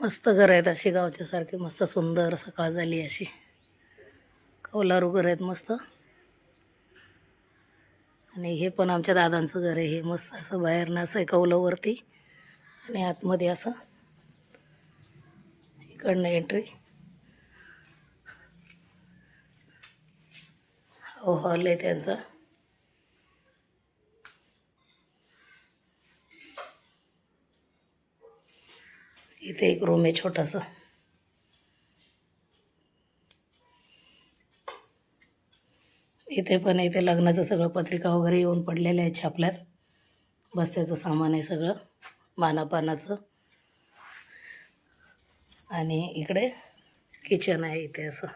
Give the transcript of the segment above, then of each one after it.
मस्त घर आहेत अशी गावच्यासारखी मस्त सुंदर सकाळ झाली अशी. कौलारू घर आहेत मस्त. आणि हे पण आमच्या दादांचं घर आहे. हे मस्त असं बाहेरनं असं आहे कौलावरती आणि आतमध्ये असं इकडनं एंट्री हो हॉल आहे त्यांचा. इथे एक रूम आहे छोटासा. इथे पण इथे लग्नाचं सगळं पत्रिका वगैरे येऊन पडलेल्या आहेत छापल्यात. बस्त्याचं सामान आहे सगळं मानापानाचं आणि इकडे किचन आहे इथे असं.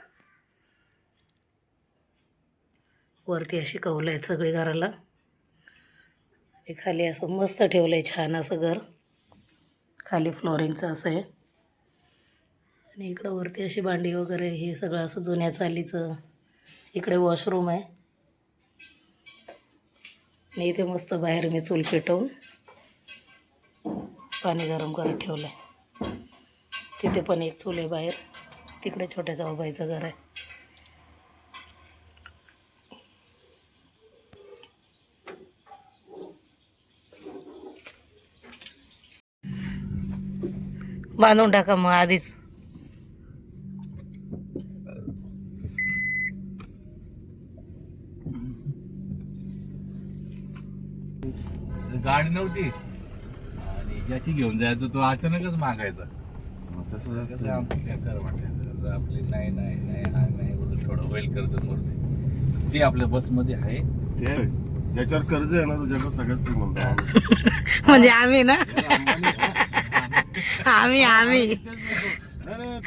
वरती अशी कौलं आहेत सगळी घराला. खाली असं मस्त ठेवलं आहे छान असं घर. खाली फ्लोरिंगचं असं आहे. आणि इकडं वरती अशी भांडी वगैरे हे सगळं असं जुन्या चालीचं. इकडे वॉशरूम आहे. आणि इथे मस्त बाहेर मी चूल पेटवून पाणी गरम करत ठेवलं आहे तिथे पण एक चूल आहे बाहेर. तिकडे छोट्या जाऊबाईचं घर आहे. बांधून टाका मग आधीच. गाडी नव्हती. आणि ज्याची घेऊन जायचं तो अचानकच मागायचा. तसं कसं आमची काय कर वाटायचं आपली नाही नाही नाही हा नाही बोलतो थोडं होईल कर्ज मूर्ती. ती आपल्या बसमध्ये आहे. ते ज्याच्यावर कर्ज आहे ना तुझ्याकडे ते म्हणतो म्हणजे आम्ही ना? आम्ही आम्ही.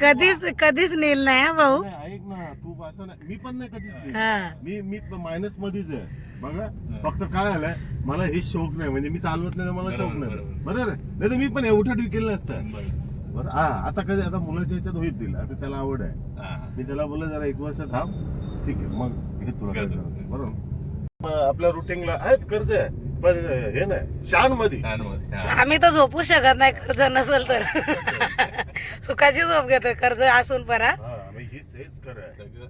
कधीच कधीच नेल नाही हा भाऊ. नाही, ऐक ना तू असं नाही. मी पण नाही कधीच नाही. हा. मी मी मायनस मध्येच आहे. बघा फक्त काय झालंय मला हे शौक नाही. म्हणजे मी चालवत नाही तर मला शौक नाही. बरोबर. बरोबर आहे? नाही तर मी पण एवढं विकेल नसतं. बरं. बरं हा आता कधी आता मुलाच्या ह्याच्यात होईल दिला आता त्याला आवड आहे. मी त्याला बोललो जरा एक वर्ष थांब. ठीक आहे मग हे तुला. बरोबर? मग आपल्या रुटीनला आहेत कर्ज? आहे पण हे नाही शानमध्ये छानमध्ये. हा. आम्ही तर झोपू शकत नाही कर्ज नसेल तर. सुखाची झोप घेतोय कर्ज असून परा हा. हीच हेच खरं आहे. सगळं.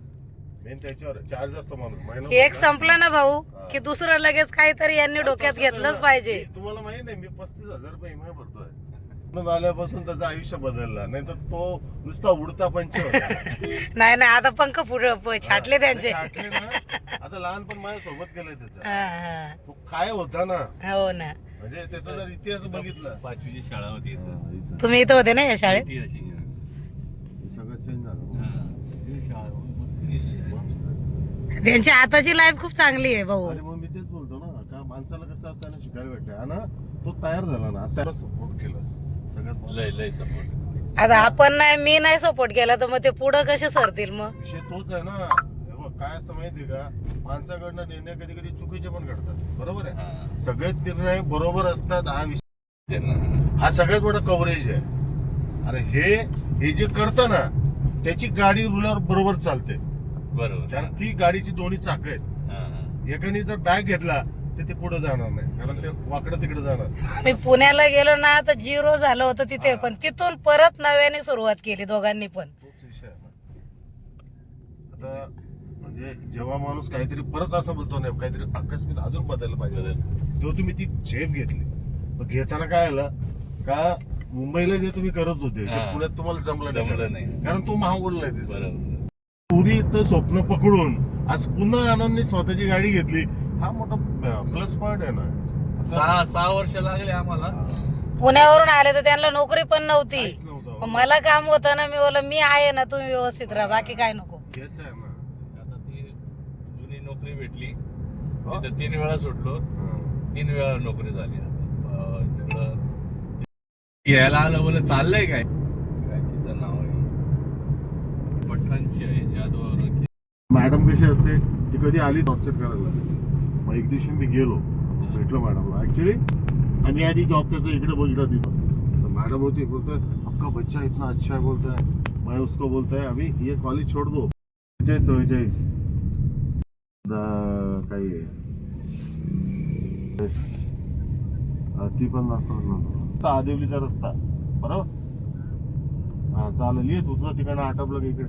मेन त्याच्यावर चार्ज असतो माणूस महिना एक संपलं ना भाऊ की दुसरं लगेच काहीतरी यांनी डोक्यात घेतलंच पाहिजे. मी- तुम्हाला माहीत आहे मी पस्तीस हजार रुपये इमाय भरतोय. लग्न झाल्यापासून त्याचं आयुष्य बदलला नाही तर तो नुसता उडता पंच. नाही नाही आता पंख पुढे छाटले त्यांचे आता लहानपण माझ्या सोबत गेलंय त्याचं. तो काय होता ना हो ना म्हणजे त्याचा जर इतिहास बघितला पाचवीची शाळा होती इथं. तुम्ही इथं होते ना या शाळेत ती अशी. सगळं चेंज झालं हा. ती शाळा गेली. त्यांची आताची लाईफ खूप चांगली आहे भाऊ अरे मग मी तेच बोलतो ना का माणसाला कसं असतं ना शिकायला भेटते हा ना तो तयार झाला ना आता सपोर्ट केलंस. लय लय सपोर्ट आता आपण नाही मी नाही सपोर्ट केला तर मग ते पुढं कसे सरतील मग? विषय तोच आहे ना. हे बघ, काय असतं माहितीये का? माणसाकडनं निर्णय कधी कधी चुकीचे पण घडतात. बरोबर आहे? हा. सगळेच निर्णय बरोबर असतात हा विषय. त्यांना हा सगळ्यात मोठा कव्हरेज आहे. आणि हे हे जे करतं ना त्याची गाडी रुलर बरोबर चालते. बरोबर. कारण ती गाडीची दोन्ही चाक आहेत. हा, हा. एकाने जर बॅग घेतला तर ते पुढे जाणार नाही. कारण ते वाकडं तिकडे जाणार. आम्ही पुण्याला गेलो ना तर झिरो झालं होतं तिथे पण तिथून परत नव्याने सुरुवात केली दोघांनी पण. तोच विषय आहे ना. आता म्हणजे जेव्हा माणूस काहीतरी परत असं बोलतो नाही काहीतरी आकस्मिक अजून बदललं पाहिजे तेव्हा तुम्ही ती झेप घेतली. मग घेताना काय आलं? का मुंबईला जे तुम्ही करत होते ते हा. पुण्यात तुम्हाला जमलं जमलं नाही. कारण तो महाग उडलाय तिथे. बरोबर. पुरी तर स्वप्न पकडून आज पुन्हा आनंदने स्वतःची गाडी घेतली. हा मोठा प्लस पॉइंट आहे ना. सहा सहा वर्ष लागले आम्हाला. पुण्यावरून आले तर त्यांना नोकरी पण नव्हती. मग मला काम होतं ना मी बोल मी आहे ना तुम्ही व्यवस्थित राहा बाकी काय नको. हेच आहे ना. आता ती जुनी नोकरी भेटली? तिथं तीन वेळा सुटलो. तीन वेळा नोकरी झाली आता. यायला आलं बोल चाललंय काय? काय तिचं नाव आहे. पठाणची आहे जाधव मॅडम कशी असते? ती कधी आली? टॉर्चर करायला मग एक दिवशी मी गेलो. भेटलो मॅडमला. ऍक्च्युली आम्ही आधी जॉब त्याचा इकडे बघितला तिथं. तर मॅडम होती बोलतोय आपका बच्चा इतना अच्छा है बोलता है मैं उसको बोलता है अभी ये कॉलेज छोड़ दो चव्वेचाळीस चव्वेचाळीस काही ती पण दाखवत आदिवलीचा रस्ता. बरोबर? हा चालेल. ये तुझं तिकडनं आटपलं की इकडे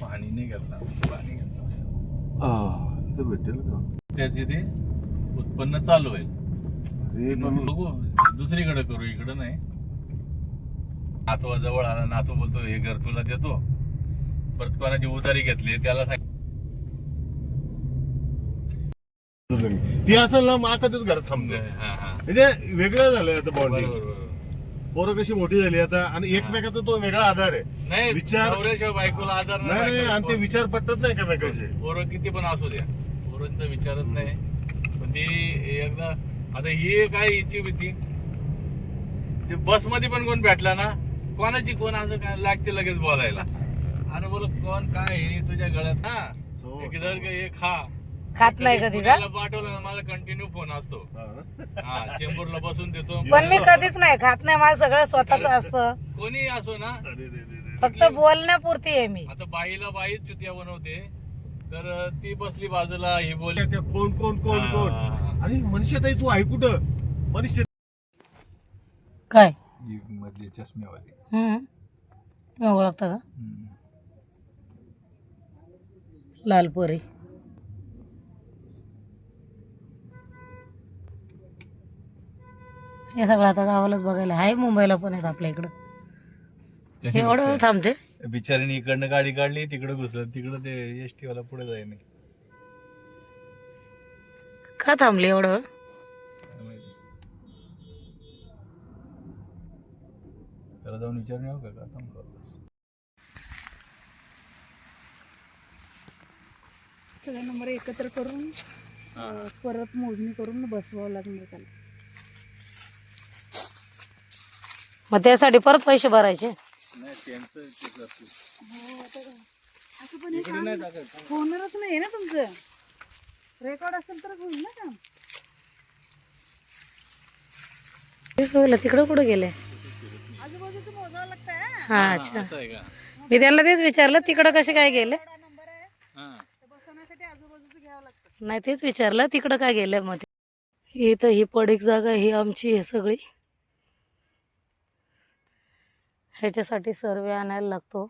पाणी नाही घेतला पाणी घेतलं इथं भेटेल का? त्याचे ते उत्पन्न चालू होईल. अरे पण बघू दुसरीकडे करू इकडं नाही. नातवा जवळ आला नातू बोलतो हे घर तुला देतो. परत कोणाची उधारी घेतली त्याला सांग ती असेल ना माकतच घरात थांबते. म्हणजे वेगळं झालंय आता बॉन्डिंग बरोबर पोरं कशी मोठी झाली आता? आणि एकमेकाचा तो वेगळा आधार आहे. नाही विचार- नवऱ्याशिवाय बायकोला आधार नाही नाही आणि ते विचार पटत नाही एकमेकाचे. पोरं किती पण असू द्या. पोरांचं विचारत नाही. पण ती एकदा आता ही काय हिची भीती. ते बसमध्ये पण कोण भेटला ना कोणाची कोण असं काय लागते लगेच बोलायला. अरे बोल कोण काय हे तुझ्या गळ्यात हा सो- एक जर का हे खा. खात नाही कधी का? पाठवलं ना माझा कंटिन्यू फोन असतो. हा? हा चेंबूरला बसून देतो. पण मी कधीच नाही खात नाही माझं सगळं स्वतःच असतं. कोणी असो ना. अरे रे रे रे. फक्त बोलण्यापुरती आहे मी. आता बाईला बाईच चुतिया बनवते. तर ती बसली बाजूला ही बोलली. त्या कोण कोण कोण कोण हा. अरे मनुष्य तू आहे कुठं? मनुष्य काय? ही मधली चष्मेवाली हम्म. तुम्ही ओळखता का? लालपरी हे सगळं आता गावालाच बघायला आहे मुंबईला पण आहेत आपल्या इकडं. हे एवढं वेळ थांबते. बिचारीने इकडनं गाडी काढली तिकडे घुसलं तिकडं ते एस टी वाला पुढे जाय नाही का थांबले एवढं? वेळ. त्याला जाऊन विचारून येऊ का का थांबलो? सगळे नंबर एकत्र करून परत मोजणी करून बसवावं लागणार त्याला. मग त्यासाठी परत पैसे भरायचे? नाही त्यांचं ते करतील. असं पण हे काम होणारच नाही ना तुमचं. रेकॉर्ड असेल तर होईल ना काम. तेच तिकडं कुठं गेले? आजूबाजूचं मोजावं लागतं हा? अच्छा. असं आहे का? मी त्यांना तेच विचारलं तिकडं कसे काय गेले? नंबर आहे. हा. ते बसवण्यासाठी आजूबाजूचं घ्यावं लागतं. नाही तेच विचारलं तिकडं काय गेलं मग ते? ही तर ही पडीक जागा ही आमची आहे सगळी. ह्याच्यासाठी सर्वे आणायला लागतो.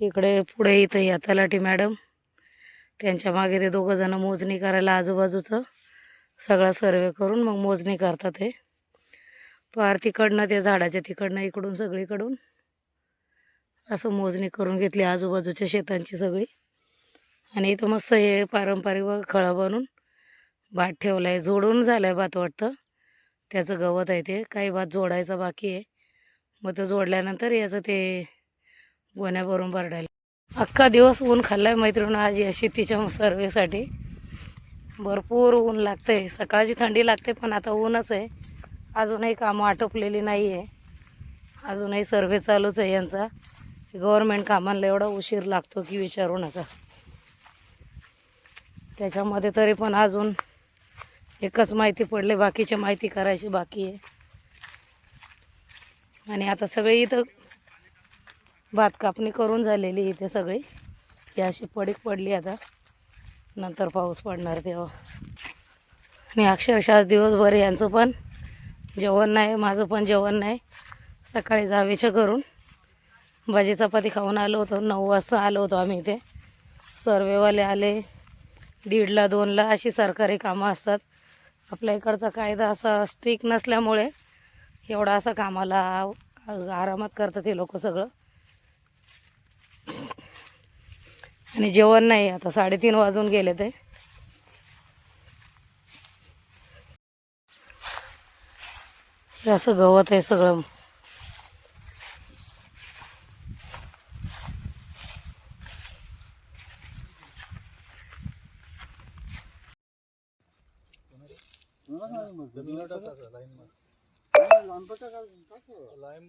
इकडे पुढे इथं या तलाठी मॅडम. त्यांच्या मागे ते दोघं जण मोजणी करायला आजूबाजूचं सगळा सर्वे करून मग मोजणी करतात ते. पार तिकडनं ते झाडाच्या तिकडनं इकडून सगळीकडून. असं मोजणी करून घेतली आजूबाजूच्या शेतांची सगळी. आणि इथं मस्त हे पारंपरिक व खळं बनून भात ठेवला आहे जोडून झालं आहे भात वाटतं. त्याचं गवत आहे ते. काही भात जोडायचा बाकी आहे. मग तो जोडल्यानंतर याचं ते गोण्या भरून भरडायला. अख्खा दिवस ऊन खाल्लाय आहे मैत्रीण आज या शेतीच्या सर्वेसाठी. भरपूर ऊन लागतं आहे सकाळची थंडी लागते पण आता ऊनच आहे. अजूनही कामं आटोपलेली नाही आहे अजूनही सर्वे चालूच आहे यांचा. गव्हर्मेंट कामांना एवढा उशीर लागतो की विचारू नका. त्याच्यामध्ये तरी पण अजून एकच माहिती पडले बाकीची माहिती करायची बाकी आहे. आणि आता सगळे इथं भात कापणी करून झालेली इथे सगळी. ही अशी पडीक पडली आता. नंतर पाऊस पडणार तेव्हा. आणि अक्षरशः दिवसभर यांचं पण जेवण नाही माझं पण जेवण नाही. सकाळी जावेच्या करून भाजी चपाती खाऊन आलो होतो. नऊ वाजता आलो होतो आम्ही इथे. सर्वेवाले आले. दीडला दोनला अशी सरकारी कामं असतात. आपल्या इकडचा कायदा असा स्ट्रिक नसल्यामुळे एवढा असा कामाला आरामात करतात हे लोक सगळं. आणि जेवण नाही आता साडेतीन वाजून गेले ते. असं गवत आहे सगळं.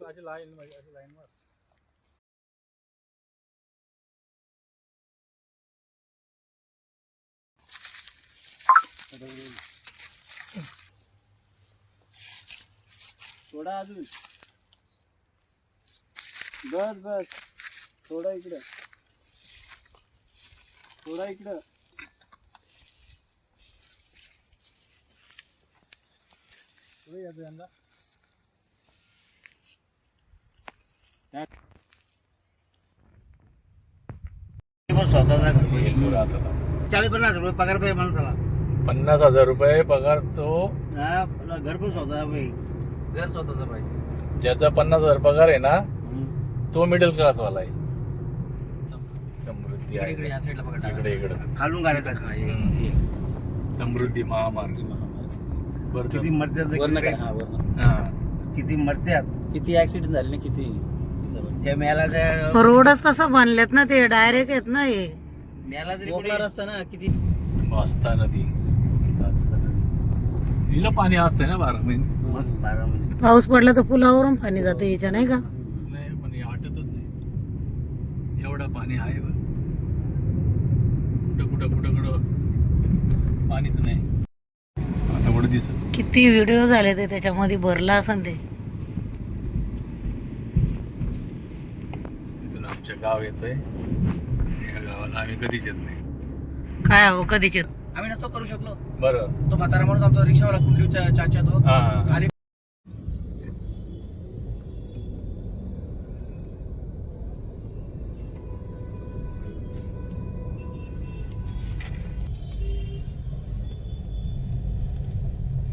अशी लाईन लाईनवर थोडा अजून. बस बस. थोडा इकडं. थोडा इकडं. थोडं स्वतःचा घर पाहिजे येतो राहतो. चाळीस पन्नास रुपये पगार पाहिजे माणसाला. पन्नास हजार रुपये पगार तो हा, आपला घर पण स्वतः पाहिजे घर स्वतःच पाहिजे. ज्याचा पन्नास हजार पगार आहे ना तो मिडल क्लास वाला आहे. समृद्धी. आहे. इकडे या साईडला बघा. इकडे इकडे. खालून गाड्या टाका हम्म. समृद्धी महामार्ग बरं किती मरत्यात हा. किती मरत्यात? किती ऍक्सिडेंट झाले ना किती? त्या मेला रोडच तसं बनलेत ना ते डायरेक्ट आहेत ना हे. मेला तरी रस्ता ना किती वास्ता नदी. हिला पाणी असतंय ना बारा महिने. मग बारा म्हणजे पाऊस पडला तर पुलावरून पाणी जातं याच्या नाही का? नाही पण हे आटतच नाही. एवढं पाणी आहे. कुठं कुठं कुठं कुठं? पाणीच नाही. आता कुठं दिसत. किती व्हिडिओ झाले ते त्याच्यामध्ये भरला असन ते. आमच्या गाव येतंय. या गावाला आम्ही कधीच येत नाही. काय हो कधीच आम्ही नसतो करू शकलो. बरं. तो म्हातारा म्हणून आमचा रिक्षावाला कुंडली चाचा तो हा हा. खाली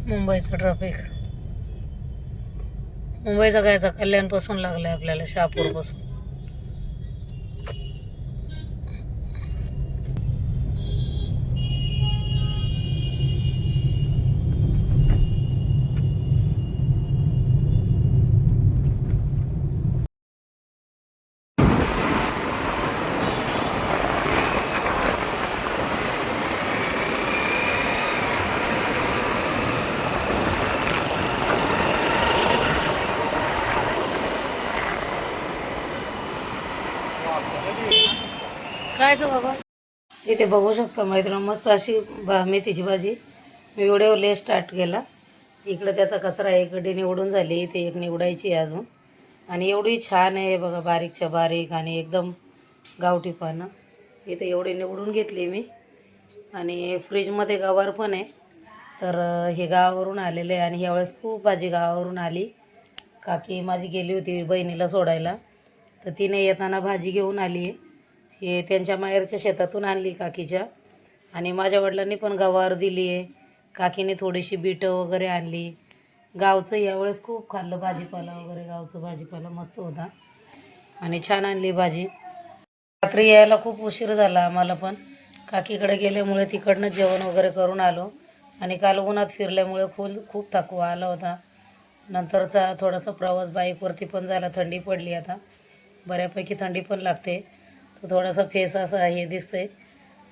मुंबईचं ट्रॅफिक मुंबईचा कायचा कल्याणपासून लागलाय आपल्याला शहापूरपासून. करायचं बाबा. इथे बघू शकता मैत्रिणी मस्त अशी बा मेथीची भाजी. मी व्हिडिओ ले स्टार्ट केला. इकडं त्याचा कचरा इकडे निवडून झाली इथे एक निवडायची अजून. आणि एवढी छान आहे बघा बारीकच्या बारीक आणि एकदम गावठी पानं. इथे एवढी निवडून घेतली मी. आणि फ्रीजमध्ये गवार पण आहे. तर हे गावावरून आलेले आहे आणि यावेळेस खूप भाजी गावावरून आली. काकी माझी गेली होती बहिणीला सोडायला. तर तिने येताना भाजी घेऊन आली आहे. हे त्यांच्या माहेरच्या शेतातून आणली काकीच्या. आणि माझ्या वडिलांनी पण गव्हावर दिली आहे. काकीने थोडीशी बीटं वगैरे आणली. गावचं यावेळेस खूप खाल्लं भाजीपाला वगैरे गावचं भाजीपाला मस्त होता. आणि छान आणली भाजी. रात्री यायला खूप उशीर झाला आम्हाला पण. काकीकडे गेल्यामुळे तिकडनं जेवण वगैरे करून आलो. आणि काल उन्हात फिरल्यामुळे खूप खूप थकवा आला होता. नंतरचा थोडासा प्रवास बाईकवरती पण झाला थंडी पडली आता. बऱ्यापैकी थंडी पण लागते. तो थोडासा फेस असा हे दिसतंय.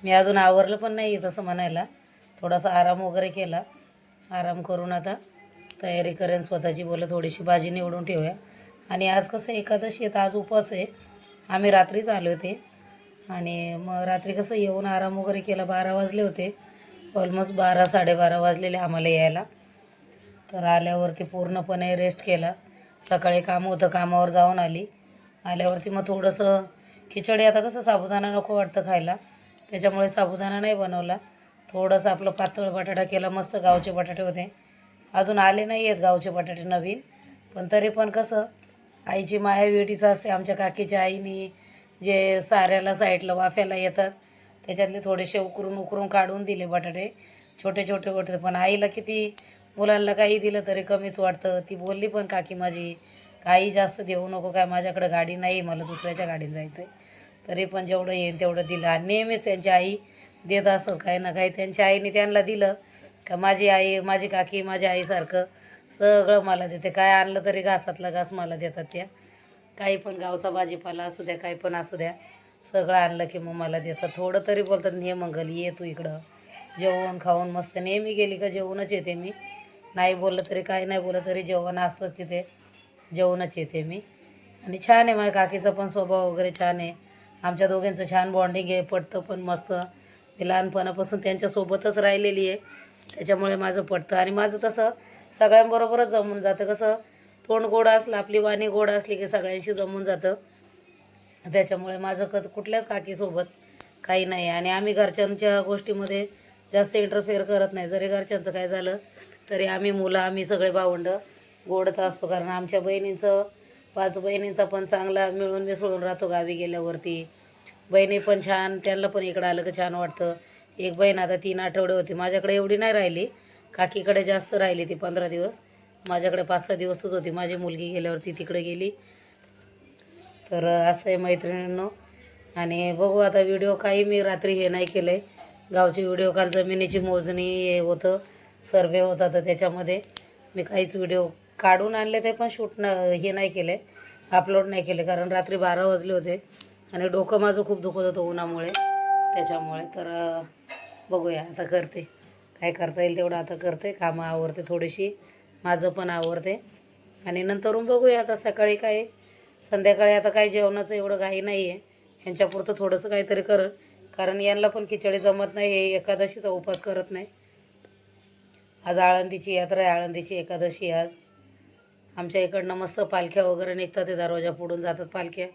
मी अजून आवरलं पण नाही तसं म्हणायला. थोडासा आराम वगैरे केला. आराम करून आता तयारी करेन स्वतःची बोलं थोडीशी भाजी निवडून ठेवूया. आणि आज कसं एकादशी आहे आज उपवास आहे. आम्ही रात्रीच आले होते. आणि मग रात्री कसं येऊन आराम वगैरे केला. बारा वाजले होते. ऑलमोस्ट बारा साडेबारा वाजलेले आम्हाला यायला. तर आल्यावरती पूर्णपणे रेस्ट केला. सकाळी काम होतं कामावर जाऊन आली. आल्यावरती मग थोडंसं खिचडी आता कसं साबुदाणा नको वाटतं खायला. त्याच्यामुळे साबुदाणा नाही बनवला. थोडंसं आपलं पातळ बटाटा केला मस्त गावचे बटाटे होते. अजून आले नाही आहेत गावचे बटाटे नवीन. पण तरी पण कसं आईची माया वेटीचं असते आमच्या काकीच्या आईनी जे साऱ्याला साईडला वाफ्याला येतात त्याच्यातले थोडेसे उकरून उकरून काढून दिले बटाटे. छोटे छोटे होते पण आईला किती मुलांना काही दिलं तरी कमीच वाटतं. ती बोलली पण काकी माझी काही जास्त देऊ नको काय माझ्याकडे गाडी नाही मला दुसऱ्याच्या गाडीने जायचं आहे तरी पण जेवढं येईन तेवढं दिलं. आणि नेहमीच त्यांची आई देत असत काही ना काही त्यांच्या आईने त्यांना दिलं. का माझी आई माझी काकी माझ्या आईसारखं सगळं मला देते. काय आणलं तरी घासातला घास मला देतात त्या. काही पण गावचा भाजीपाला असू द्या काही पण असू द्या सगळं आणलं की मग मला देतात. थोडं तरी बोलतात ने मंगल ये तू इकडं. जेवण खाऊन मस्त. नेहमी गेली का जेवणच येते मी. नाही बोललं तरी काही नाही बोललं तरी जेवण असतंच तिथे. जेवणच येते मी. आणि छान आहे माझ्या काकीचा पण स्वभाव वगैरे छान आहे. आमच्या दोघांचं छान बॉन्डिंग आहे पटतं पण मस्त. मी लहानपणापासून त्यांच्यासोबतच राहिलेली आहे. त्याच्यामुळे माझं पटतं. आणि माझं तसं सगळ्यांबरोबरच जमून जातं. कसं तोंड गोड असलं आपली वाणी गोड असली की सगळ्यांशी जमून जातं. त्याच्यामुळे माझं क कुठल्याच काकीसोबत काही नाही. आणि आम्ही घरच्यांच्या गोष्टीमध्ये जास्त इंटरफेअर करत नाही. जरी घरच्यांचं काय झालं तरी आम्ही मुलं आम्ही सगळे भावंडं गोडच असतो कारण आमच्या बहिणींचं पाच बहिणींचा पण चांगला मिळून मिसळून राहतो गावी गेल्यावरती. बहिणी पण छान त्यांना पण इकडं आलं की छान वाटतं. एक बहीण आता तीन आठवडे होती माझ्याकडे एवढी नाही राहिली. काकीकडे जास्त राहिली ती पंधरा दिवस. माझ्याकडे पाच सहा दिवसच होती माझी मुलगी गेल्यावरती तिकडे गेली. तर असं आहे मैत्रिणींनो. आणि बघू आता व्हिडिओ काही मी रात्री हे नाही केलं आहे गावचे व्हिडिओ काल जमिनीची मोजणी हे होतं सर्वे होता तर त्याच्यामध्ये मी काहीच व्हिडिओ काढून आणले ते पण शूट न हे नाही केले अपलोड नाही केले. कारण रात्री बारा वाजले होते आणि डोकं माझं खूप दुखत होतं उन्हामुळे. त्याच्यामुळे तर बघूया. आता करते. काय करता येईल तेवढं आता करते. कामं आवरते थोडीशी. माझं पण आवरते. आणि नंतरून बघूया आता सकाळी काय. संध्याकाळी आता काय जेवणाचं एवढं काही नाही आहे ह्यांच्यापुरतं थोडंसं काहीतरी कर. कारण यांना पण खिचडी जमत नाही. हे एकादशीचा उपास करत नाही. आज आळंदीची यात्रा आहे. आळंदीची एकादशी आज. आमच्या इकडनं मस्त पालख्या वगैरे निघतात ते दरवाजा फोडून जातात पालख्या.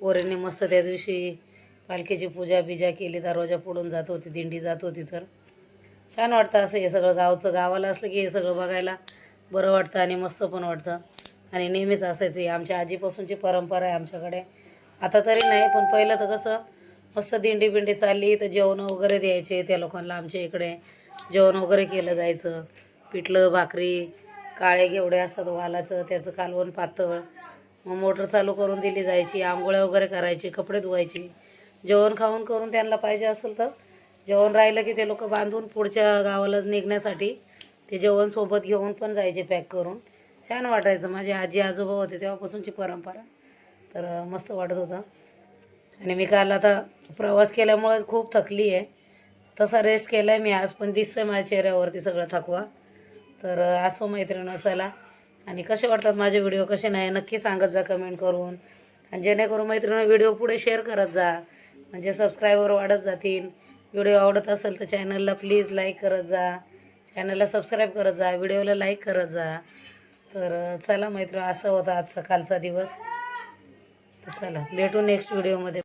पोरींनी मस्त त्या दिवशी पालखीची पूजा बिजा केली दरवाजा फोडून जात होती दिंडी जात होती तर. छान वाटतं असं हे सगळं गावचं गावाला असलं की हे सगळं बघायला बरं वाटतं आणि मस्त पण वाटतं. आणि नेहमीच असायचं आमच्या आजीपासूनची परंपरा आहे आमच्याकडे. आता तरी नाही पण पहिलं तर कसं मस्त दिंडी बिंडी चालली तर जेवण वगैरे द्यायचे त्या लोकांना आमच्या इकडे. जेवण वगैरे केलं जायचं पिठलं भाकरी काळे घेवडे असतात वालाचं त्याचं कालवण पातळ. मग मोटर चालू करून दिली जायची आंघोळ्या वगैरे करायची कपडे धुवायची. जेवण खाऊन करून त्यांना पाहिजे असेल तर. जेवण राहिलं की ते लोक बांधून पुढच्या गावाला निघण्यासाठी ते जेवण सोबत घेऊन पण जायचे पॅक करून. छान वाटायचं. माझे आजी आजोबा होते तेव्हापासूनची परंपरा. तर मस्त वाटत होतं. आणि मी काल आता प्रवास केल्यामुळे खूप थकली आहे तसा रेस्ट केला आहे मी आज पण दिसतं माझ्या चेहऱ्यावरती सगळं थकवा. तर असो मैत्रिणी चला. आणि कसे वाटतात माझे व्हिडिओ कसे नाही? नक्की सांगत जा कमेंट करून. आणि जेणेकरून मैत्रिणी व्हिडिओ पुढे शेअर करत जा. म्हणजे सबस्क्रायबर वाढत जातील. व्हिडिओ आवडत असेल तर चॅनलला प्लीज लाईक करत जा. चॅनलला सबस्क्राईब करत जा. व्हिडिओला लाईक करत जा. तर चला मैत्रिणी असं होता आजचा कालचा दिवस. तर चला भेटू नेक्स्ट व्हिडिओमध्ये